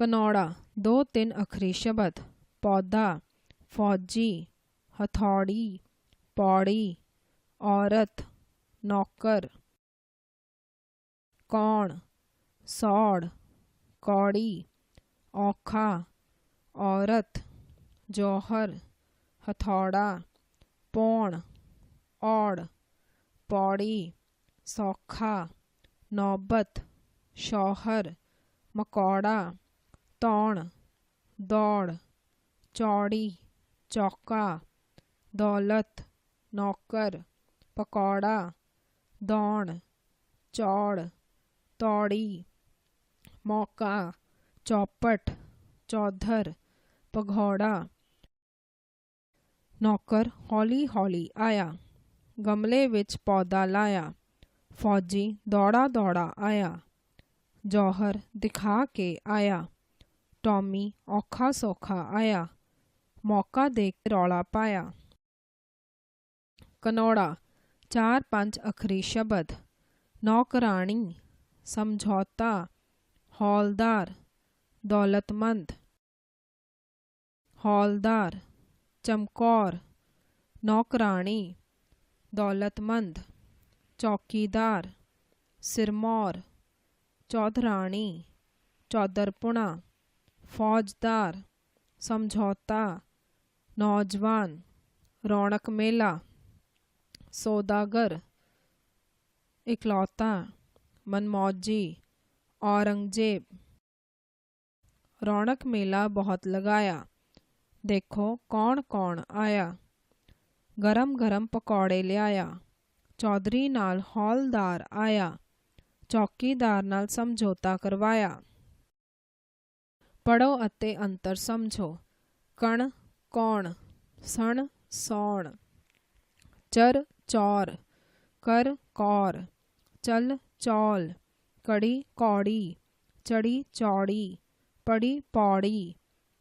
कनौड़ा, दो तीन अखरी शब्द, पौधा, फौजी, हथौड़ी, पौड़ी, औरत, नौकर कौण सौड़, कौड़ी, औखा, औरत, जौहर, हथौड़ा, पौण, औड़, पौड़ी, सौखा, नौबत, शौहर, मकौड़ा तौण, दौड़, चौड़ी, चौका, दौलत, नौकर, पकौड़ा दौड़ चौड़, तौड़ी, मौका, चौपट, चौधर, पघौड़ा। नौकर हौली हौली आया, गमले विच पौधा लाया, फौजी दौड़ा दौड़ा आया, जौहर दिखा के आया। टॉमी औखा सौखा आया। मौका देख रौला पाया। कनौड़ा, चार पाँच अखरी शब्द। नौकराणी, समझौता, हौलदार, दौलतमंद। हौलदार, चमकौर। नौकराणी, दौलतमंद। चौकीदार, सिरमौर। चौधराणी, चौधरपुणा। फौजदार, समझौता, नौजवान, रौनक मेला, सौदागर, इकलौता, मनमौजी, औरंगज़ेब। रौनक मेला बहुत लगाया। देखो कौन कौन आया। गरम गरम पकौड़े ले आया। चौधरी नाल हौलदार आया। चौकीदार नाल समझौता करवाया। पढ़ो अते अंतर समझो कण कौन सण सौण चर चौर कर कौर चल ਚੌਲ ਕੜੀ ਕੌੜੀ ਚੜੀ ਚੌੜੀ ਪੜੀ ਪੌੜੀ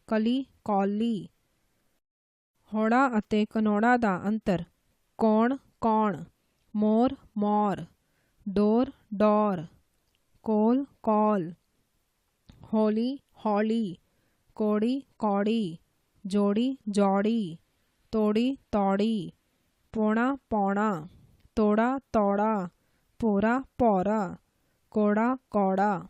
ਕਲੀ ਕੌਲੀ ਹੋੜਾ ਅਤੇ ਕਨੋੜਾ ਦਾ ਅੰਤਰ ਕੌਣ ਕੌਣ ਮੋਰ ਮੋਰ ਡੋਰ ਡੋਰ ਕੋਲ ਕੋਲ ਹੋਲੀ हौली, कोड़ी, कौड़ी, जोड़ी जोड़ी, तोड़ी, तौड़ी, पौणा पौणा, तोड़ा, तौड़ा, पोरा, पौरा, कोड़ा, कौड़ा।